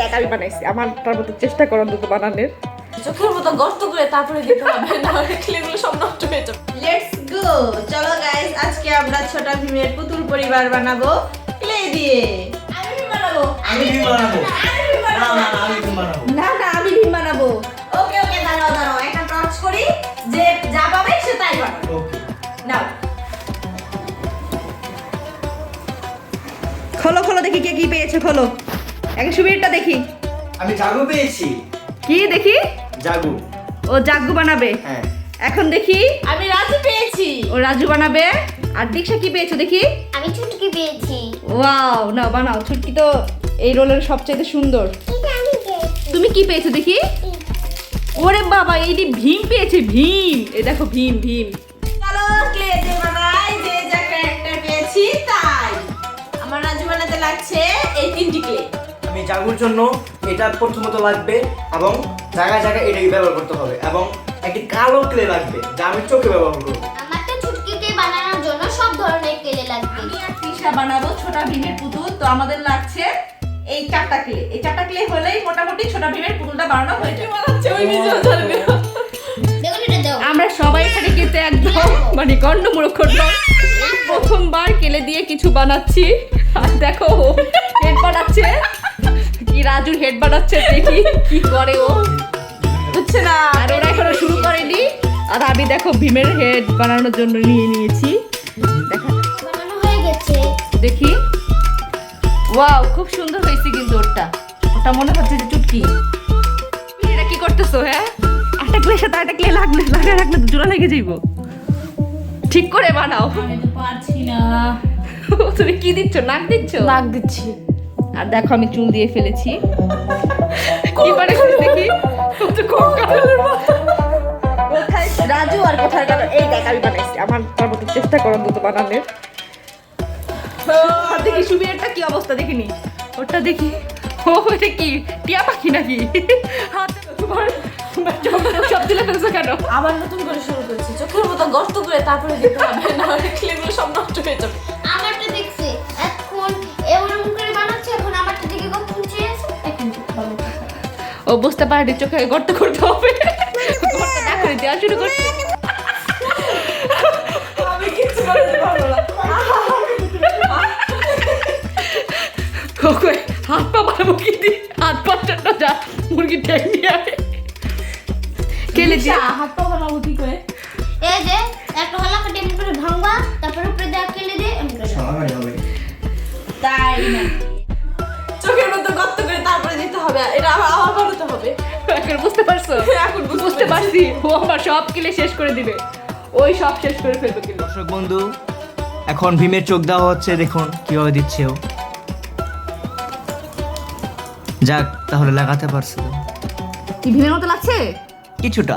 দেখ আমি বানাইছি। আমার তার মতো চেষ্টা করো অন্তত বানানোর। চোখের মতো গর্ত করে তারপরে দিতে হবে না হলে ক্লেগুলো সব নষ্ট হয়ে যাবে। লেটস গো চলো গাইস আজকে আমরা ছোট ভীমের পুতুল পরিবার বানাবো। ক্লে দিয়ে। আমি বানাবো। আমি বানাবো। না না না আমি বানাবো। না না আমি ভীম বানাবো। ওকে ওকে দাঁড়াও দাঁড়াও একটা টর্চ করি যে যা পাবে সে তাই বানাবে। ওকে। নাও। খোলো খোলো দেখি কে কি পেয়েছে খোলো। আগে সুবীরটা দেখি। আমি জাগু পেয়েছি। কি দেখি? জাগু। ও জাগ্গু বানাবে। হ্যাঁ। এখন দেখি। আমি রাজু পেয়েছি। ও রাজু বানাবে। আর দীক্ষা কি পেয়েছ দেখি? আমি চুটকি পেয়েছি। ওয়াও না বানাও। ছুটকি তো এই রোলের সবচেয়ে সুন্দর। তুমি কি পেয়েছ দেখি? ওরে বাবা এইটি ভীম পেয়েছে ভীম। এই দেখো ভীম ভীম। চলো ক্লে দিয়ে বানাই যে যা ক্যারেক্টার পেয়েছি তাই। আমার রাজু বানাতে লাগছে এই তিনটি ক্লে জাগুর জন্য এটা প্রথমত লাগবে এবং জায়গায় জায়গায় এটাই ব্যবহার করতে হবে এবং একটি কালো ক্লে লাগবে যা আমি চোখে ব্যবহার করব। আমার তো চুটকিকে বানানোর জন্য সব ধরনের কেলে লাগবে। আমি আর তৃষা বানাবো ছোটা ভীমের পুতুল। তো আমাদের লাগছে এই চারটা ক্লে। এই চারটা ক্লে হলেই মোটামুটি ছোটা ভীমের পুতুলটা বানানো হয়ে যাবে ওই নিজেও আমরা সবাই এখানে কিন্তু একদম মানে প্রথমবার কেলে দিয়ে কিছু বানাচ্ছি। আর দেখো রাজুর বানাচ্ছে দেখি কি করে ও। বুঝছে না? আর ওরা এখনও শুরু করেনি। আর আমি দেখো ভীমের হেড বানানোর জন্য নিয়ে নিয়েছি। বানানো হয়ে গেছে। দেখি। ওয়াও খুব সুন্দর হয়েছে কিন্তু ওরটা। ওটা মনে হচ্ছে যে চুটকি। এটা কি করতেছো হ্যাঁ? একটা ক্লের সাথে একটা ক্লে লাগলে লাগা তো জোড়া লেগে যাইব। ঠিক করে বানাও। আমি তো পারছি না। তুমি কি দিচ্ছ? নাক দিচ্ছ? নাক দিচ্ছি। আর দেখো আমি চুল দিয়ে ফেলেছি। দেখি। রাজু আর কোথায় কাটা এই দেখ আমি বানাইছি। আমার তার চেষ্টা করো অন্তত বানানোর। আর দেখি সুবিরটা কি অবস্থা দেখিনি। ওটা দেখি। ও কি? টিয়া পাখি নাকি? হাতে তোমার সব দিলে ফেলছো কেন? আবার নতুন করে শুরু করেছি। চোখের মতো গর্ত করে তারপরে দিতে হবে না হলে সব নষ্ট হয়ে যাবে। ও বুঝতে পারেনি চোখে গর্ত করতে হবে। গর্ত না করে দেওয়া শুরু করতে। হাত পা বানাবো কি দি হাত পা জন্য যা মুরগি ঠেক নিয়ে আয়। কেলে হাত পা বানাবো কি করে। এই যে একটা হলা কাটে করে ভাঙবা তারপর উপরে দেওয়া কেলে দিয়ে তাই না চোখের মতো গর্ত এটা বানাতে হবে। এখন বুঝতে পারছ? এখন বুঝতে পারছি। ও আমার সব কিলে শেষ করে দিবে। ওই সব শেষ করে ফেলবে কিলো। দর্শক বন্ধু এখন ভীমের চোখ দেওয়া হচ্ছে দেখুন কীভাবে দিচ্ছে ও। যাক তাহলে লাগাতে পারছে। কি ভীমের মতো লাগছে? কিছুটা।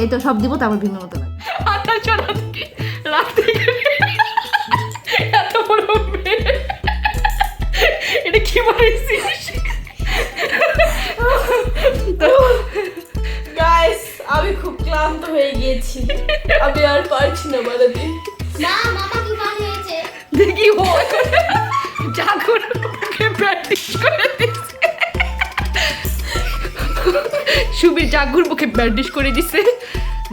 এই তো সব দিব তারপর ভীমের মতো এত বড় এটা কি বানাইছিস ক্লান্ত হয়ে গিয়েছি। আমি আর পারছি না বানাতে মা মামা কি বানিয়েছে দেখি ও। জাগর ওকে প্র্যাকটিস করে দিচ্ছে সুবীর জাগুর মুখে ব্যান্ডিশ করে দিছে।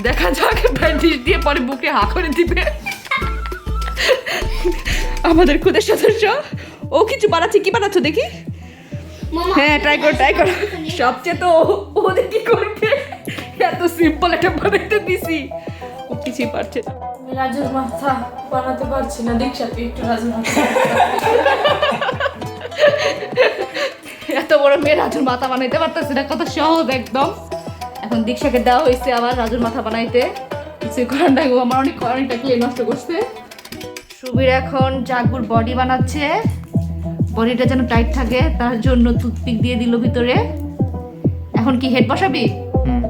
দেখা যাক ব্যান্ডিশ দিয়ে পরে বুকে হা করে দিবে। আমাদের খুদের সদস্য ও কিছু বানাচ্ছে কি বানাচ্ছ দেখি? হ্যাঁ ট্রাই করো ট্রাই করো। সবচেয়ে তো ও- ও দেখি করবে। এত সিম্পল একটা বানাইতে দিছি। ও কিছুই পারছে না। রাজুর মাথা বানাতে পারছি না দীক্ষাকে একটু রাজুর মাথা। এত বড় মেয়ে রাজুর মাথা বানাইতে পারতেছে না কত সহজ একদম। এখন দীক্ষাকে দেওয়া হয়েছে আবার রাজুর মাথা বানাইতে। কিছু করার নাই ও আমার অনেক অনেকটা ক্লে নষ্ট করছে। সুবীর এখন জাগুর বডি বানাচ্ছে। বডিটা যেন টাইট থাকে তার জন্য টুথপিক দিয়ে দিল ভিতরে। এখন কি হেড বসাবি? হুম।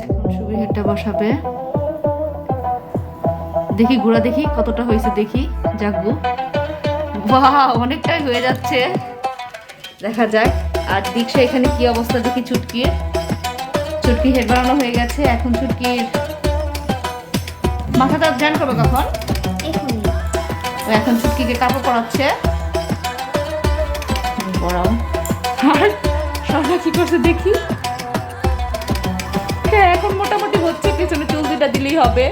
হেডটা বসাবে। দেখি গুড়া দেখি কতটা হয়েছে দেখি জাগু বাহ অনেকটাই হয়ে যাচ্ছে। দেখা যাক আর দীক্ষা এখানে কি অবস্থা দেখি চুটকির। চুটকি হেড বানানো হয়ে গেছে এখন চুটকির মাথাটা জ্যান করবে কখন এখন চুটকিকে কাপড় পরাচ্ছে। পরাও আর কি করছে দেখি। হ্যাঁ এখন মোটামুটি হচ্ছে পিছনে চুল দুটা দিলেই হবে।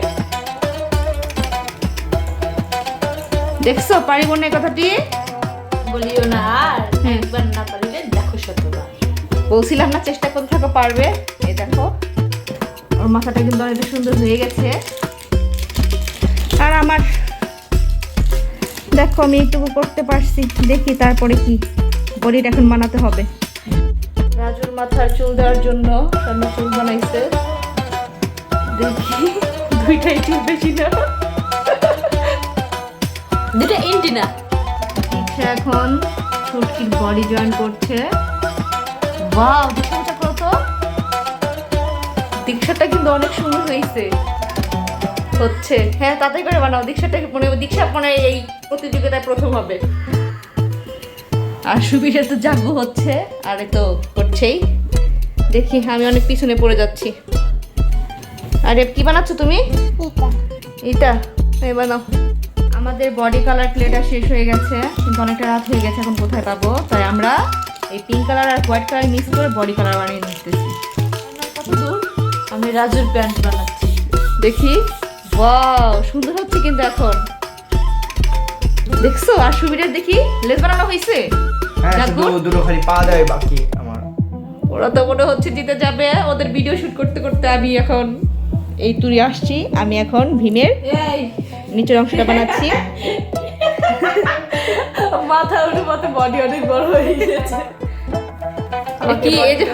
দেখছ পারিব না কথাটি? বলিও না আর হ্যাঁ। একবার না পারলে দেখো শতবার। বলছিলাম না চেষ্টা করতে থাকো পারবে। এই দেখো ওর মাথাটা কিন্তু অনেকটা সুন্দর হয়ে গেছে। আর আমার দেখো আমি এইটুকু করতে পারছি দেখি তারপরে কি বডিটা এখন বানাতে হবে। রাজুর মাথার চুল দেওয়ার জন্য সামনে চুল বানাইছে। দেখি দুইটাই চুল বেশি না। দুটো ইন্টি না। ইচ্ছা এখন ছুটকির বডি জয়েন করছে। বাহ দীক্ষাটা করো তো দীক্ষাটা কিন্তু অনেক সুন্দর হয়েছে। হচ্ছে। হ্যাঁ তাড়াতাড়ি করে বানাও। দীক্ষাটা মনে দীক্ষা মনে এই প্রতিযোগিতায় প্রথম হবে। আর সুবিধা তো জাগ্য হচ্ছে আরে তো করছেই দেখি আমি অনেক পিছনে পড়ে যাচ্ছি। আরে কি বানাচ্ছ তুমি? এটা এই বানাও। আমাদের বডি কালার ক্লেটা শেষ হয়ে গেছে কিন্তু অনেকটা রাত হয়ে গেছে এখন কোথায় পাবো? তাই আমরা এই পিঙ্ক কালার আর হোয়াইট কালার মিক্স করে বডি কালার বানিয়ে নিতেছি। কত দূর আমি রাজুর প্যান্ট বানাচ্ছি। দেখি। ওয়াও সুন্দর হচ্ছে কিন্তু এখন। দেখছ? আর সুবিধার দেখি লেস বানানো হয়েছে হ্যাঁ জাগ্গুর? দুটো খালি পা দেয় বাকি আমার ওরা তো মনে হচ্ছে জিতে যাবে। ওদের ভিডিও শুট করতে করতে আমি এখন এই তুরি আসছি। আমি এখন ভীমের নিচের অংশটা বানাচ্ছি। মাথা উঠে মাথা বডি অনেক বড় হয়ে গেছে কি এই যে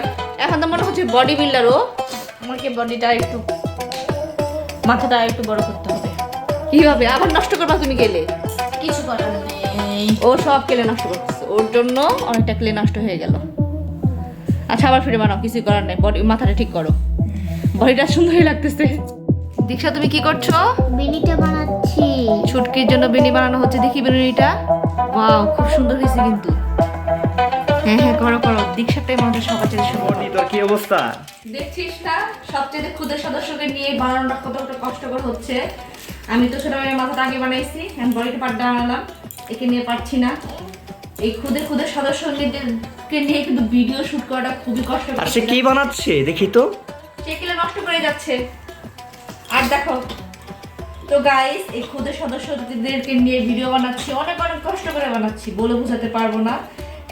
এখন তো মনে হচ্ছে বডি বিল্ডারও আমাকে বডিটা একটু মাথাটা একটু বড় করতে হবে। কীভাবে? আবার নষ্ট করবা তুমি গেলে। কিছু করার নেই। ও সব কেলে নষ্ট করতেছে। ওর জন্য অনেকটা ক্লে নষ্ট হয়ে গেল। আচ্ছা আবার ফিরে বানাও কিছু করার নেই। বডি মাথাটা ঠিক করো। বডিটা সুন্দরই লাগতেছে। দীক্ষা তুমি কি করছ? বিনিটা বানাচ্ছি। ছুটকির জন্য বেনি বানানো হচ্ছে। দেখি বেনুনিটা ওয়াও খুব সুন্দর হয়েছে কিন্তু। হ্যাঁ হ্যাঁ করো করো। দীক্ষাটাই মনে হয় সবার চেয়ে সুন্দর তোর কি অবস্থা? দেখছিস না? সবচেয়ে ক্ষুদের সদস্যকে নিয়ে বানানোটা কতটা কষ্টকর হচ্ছে। আমি তো ছোট মেয়ের মাথাটা আগে বানাইছি। আমি বডিটা পাট বানালাম। একে নিয়ে পারছি না। এই খুদে খুদে সদস্যকে নিয়ে কিন্তু ভিডিও শুট করাটা খুবই কষ্ট আর সে কি বানাচ্ছে? দেখি তো। চেকিলে নষ্ট করে যাচ্ছে। আর দেখো তো গাইস এই খুদে সদস্যদেরকে নিয়ে ভিডিও বানাচ্ছি অনেক অনেক কষ্ট করে বানাচ্ছি বলে বোঝাতে পারব না।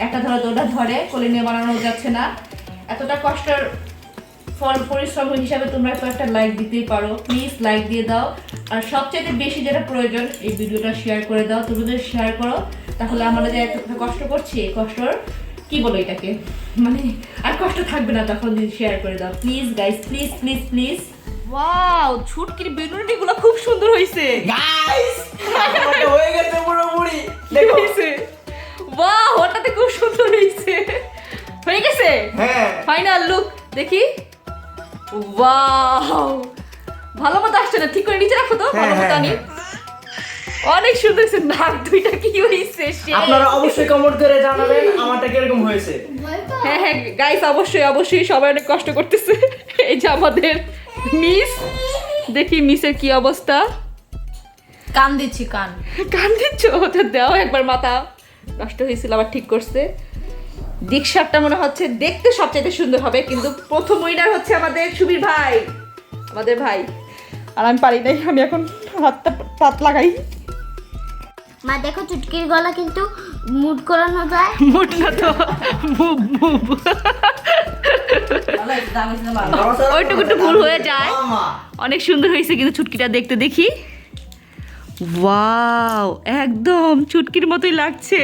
একটা ধরে ওটা ধরে কোলে নিয়ে বানানো যাচ্ছে না। এতটা কষ্টের ফল পরিশ্রম হিসাবে তোমরা তো একটা লাইক দিতেই পারো। প্লিজ লাইক দিয়ে দাও। আর সবচেয়ে বেশি যেটা প্রয়োজন এই ভিডিওটা শেয়ার করে দাও। তুমি যদি শেয়ার করো। তাহলে আমরা যে এত কষ্ট করছি এই কষ্টর কি বলো এটাকে? মানে আর কষ্ট থাকবে না তখন যদি শেয়ার করে দাও। Please guys please please please wow ছুটকির খুব সুন্দর হয়েছে গাইস হয়ে গেছে পুরোপুরি। দেখো। হয়েছে ওটাতে খুব সুন্দর হয়েছে হয়ে গেছে? হ্যাঁ। ফাইনাল লুক দেখি। ওয়াও ভালো মতো আসছে না? ঠিক করে নিচে রাখো তো ভালো হ্যাঁ, মতো হ্যাঁ, আনি। অনেক সুন্দর হয়েছে নাক দুইটা কি হয়েছে। আপনারা অবশ্যই কমেন্ট করে জানাবেন আমারটা কীরকম হয়েছে। হ্যাঁ হ্যাঁ গাইস অবশ্যই অবশ্যই সবাই অনেক কষ্ট করতেছে। এই যে আমাদের মিস দেখি মিসের কি অবস্থা। কান দিচ্ছি কান। কান দিচ্ছ? ওটা দাও একবার মাথা। নষ্ট হয়েছিল আবার ঠিক করছে। দীক্ষারটা মনে হচ্ছে দেখতে সবচাইতে সুন্দর হবে কিন্তু প্রথম উইনার হচ্ছে আমাদের সুবীর ভাই। আমাদের ভাই। আর আমি পারি নাই আমি এখন হাতটা পাত লাগাই। মা দেখো চুটকির গলা কিন্তু মুড করানো যায়। মুট না তো না ভালো ওইটুকু একটু ভুল হয়ে যায়। অনেক সুন্দর হয়েছে কিন্তু ছুটকিটা দেখতে দেখি। ওয়াও একদম চুটকির মতোই লাগছে।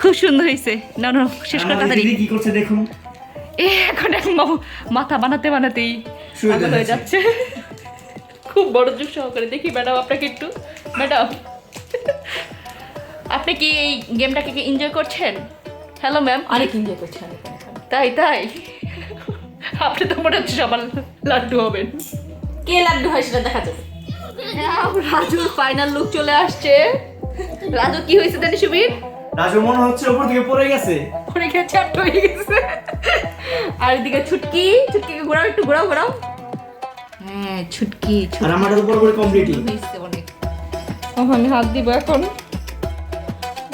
খুব সুন্দর হয়েছে। না না শেষ করে তাড়াতাড়ি। কি করছে দেখুন। এ এখন এক মাথা বানাতে বানাতেই শুয়ে হয়ে যাচ্ছে। যাচ্ছে। খুব বড় জোর সহকারে। দেখি ম্যাডাম আপনাকে একটু। ম্যাডাম। আপনি কি এই গেমটাকে কি এনজয় করছেন? হ্যালো ম্যাম অনেক এনজয় করছি অনেক। তাই তাই? আপনি তো মনে হচ্ছে সবার লাড্ডু হবেন। কে লাড্ডু হয় সেটা দেখা যাবে হ্যাঁ, রাজুর ফাইনাল লুক চলে আসছে। রাজু কি হয়েছে জানি সুবীর? রাজু মনে হচ্ছে উপর থেকে পড়ে গেছে। গিয়ে চ্যাপ্ট হয়ে গেছে। আর এদিকে ছুটকি ছুটকিকে ঘোরাও একটু ঘোরাও ঘোরাও। হ্যাঁ ছুটকি আর আমারটা তো পুরোপুরি কমপ্লিটই হয়েছে অনেক। আমি হাত দিব এখন।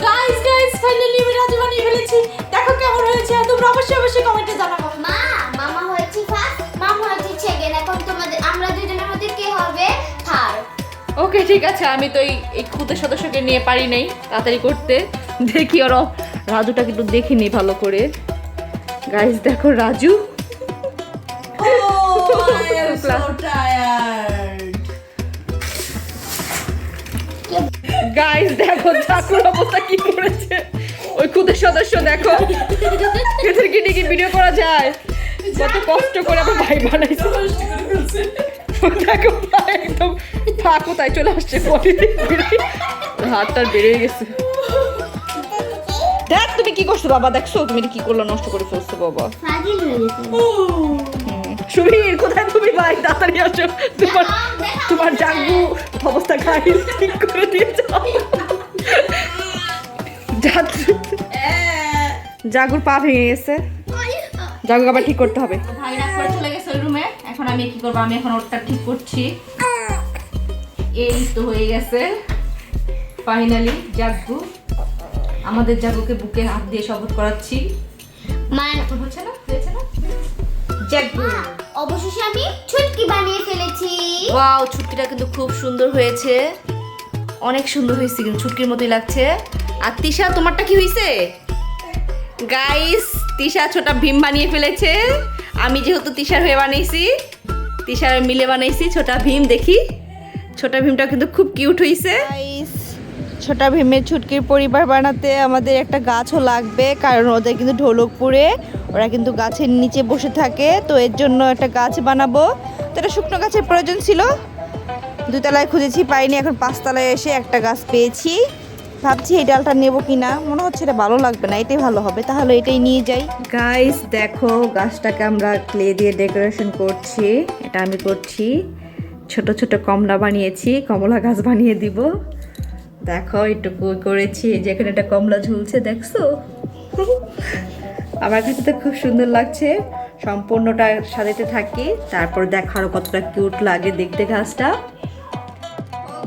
গাইস গাইস ফাইনালি আমি রাজু বানিয়ে ফেলেছি। দেখো কেমন হয়েছে। তোমরা অবশ্যই অবশ্যই কমেন্টে জানাব। মা মামা হয়েছে ফার্স্ট মামা হয়েছে সেকেন্ড এখন তোমাদের আমরা দুজনের মধ্যে কে হবে থার্ড ওকে ঠিক আছে। আমি তো এই এই খুদের সদস্যকে নিয়ে পারি নাই তাড়াতাড়ি করতে। দেখি ওরা রাজুটা কিন্তু দেখিনি ভালো করে। গাইস দেখো Raju. Oh, I am so tired. Guys দেখো চাকুর অবস্থা কি করেছে? ওই খুদের সদস্য দেখো। এদের কি নাকি ভিডিও করা যায়? কত কষ্ট করে আমার ভাই বানাইছে। দেখো একদম পা কোথায় চলে আসছে হাতটা বেড়ে গেছে। দেখ তুমি কি করছ বাবা? দেখছ? তুমি কি করল? নষ্ট করে ফেলছো বাবা। সুবীর কোথায় তুমি ভাই? তাড়াতাড়ি আসো। তোমার তোমার জাগু অবস্থা খাই ঠিক করে দিয়ে যাও। জাগু- জাগুর পা ভেঙে গেছে। জাগু আবার ঠিক করতে হবে। ভাই রাগ করে চলে গেছে রুমে। এখন আমি কি করব? আমি এখন ওরটা ঠিক করছি। এই তো হয়ে গেছে। ফাইনালি জাগু। আমাদের জাগুকে বুকে হাত দিয়ে শপথ করাচ্ছি। মান হচ্ছে না? হয়েছে না? জাগু। অবশেষে আমি ছুটকি বানিয়ে ফেলেছি। ওয়াও ছুটকিটা কিন্তু খুব সুন্দর হয়েছে। অনেক সুন্দর হয়েছে কিন্তু ছুটকির মতোই লাগছে। আর তিশা তোমারটা কি হয়েছে গাইস তিশা ছোটা ভীম বানিয়ে ফেলেছে। আমি যেহেতু তিশার হয়ে বানিয়েছি তিশার মিলে বানাইছি ছোটা ভীম দেখি। ছোটা ভীমটা কিন্তু খুব কিউট হয়েছে ছোটা ভীমের ছুটকির পরিবার বানাতে আমাদের একটা গাছও লাগবে কারণ ওদের কিন্তু ঢোলকপুরে ওরা কিন্তু গাছের নিচে বসে থাকে, তো এর জন্য একটা গাছ বানাবো। তো এটা শুকনো গাছের প্রয়োজন ছিল। দুতলায় খুঁজেছি, পাইনি। এখন পাঁচতলায় এসে একটা গাছ পেয়েছি। ভাবছি এই ডালটা নেব কি না মনে হচ্ছে এটা ভালো লাগবে না, এটাই ভালো হবে। তাহলে এটাই নিয়ে যাই। গাইস দেখো, গাছটাকে আমরা ক্লে দিয়ে ডেকোরেশন করছি। এটা আমি করছি। ছোট ছোট কমলা বানিয়েছি, কমলা গাছ বানিয়ে দিব। দেখো এটুকু করেছি। যেখানে একটা কমলা ঝুলছে, দেখছ? আমার কাছে তো খুব সুন্দর লাগছে। সম্পূর্ণটা সাজাতে থাকি তারপর দেখো আরও কতটা কিউট লাগে দেখতে গাছটা।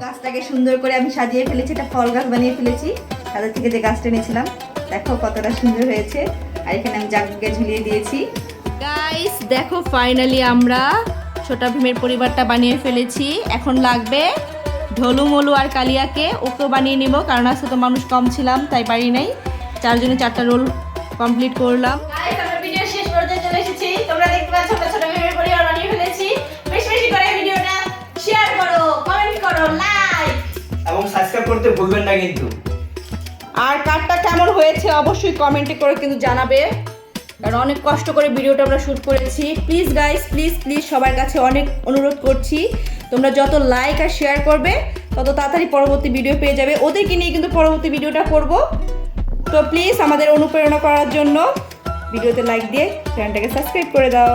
গাছটাকে সুন্দর করে আমি সাজিয়ে ফেলেছি এটা ফল গাছ বানিয়ে ফেলেছি। তাদের থেকে যে গাছটা নিয়েছিলাম দেখো কতটা সুন্দর হয়েছে। আর এখানে আমি জাগুকে ঝুলিয়ে দিয়েছি। গাইস দেখো ফাইনালি আমরা ছোটা ভীমের পরিবারটা বানিয়ে ফেলেছি। এখন লাগবে ঢোলু মলু আর কালিয়াকে ওকেও বানিয়ে নিব কারণ আজকে তো মানুষ কম ছিলাম তাই পারি নাই। চারজনে চারটা রোল কমপ্লিট করলাম। গাইস আমরা ভিডিও শেষ পর্যন্ত চলে এসেছি। তোমরা দেখতে পাচ্ছ ছোট মেয়ের পরিবার বানিয়ে ফেলেছি বেশি বেশি করে ভিডিওটা শেয়ার করো কমেন্ট করো লাইক এবং সাবস্ক্রাইব করতে ভুলবেন না কিন্তু। আর কারটা কেমন হয়েছে অবশ্যই কমেন্টে করে কিন্তু জানাবে। কারণ অনেক কষ্ট করে ভিডিওটা আমরা শ্যুট করেছি। প্লিজ গাইস প্লিজ প্লিজ সবার কাছে অনেক অনুরোধ করছি। তোমরা যত লাইক আর শেয়ার করবে তত তাড়াতাড়ি পরবর্তী ভিডিও পেয়ে যাবে। ওদেরকে নিয়ে কিন্তু পরবর্তী ভিডিওটা করব। তো প্লিজ আমাদের অনুপ্রেরণা করার জন্য ভিডিওতে লাইক দিয়ে চ্যানেলটাকে সাবস্ক্রাইব করে দাও।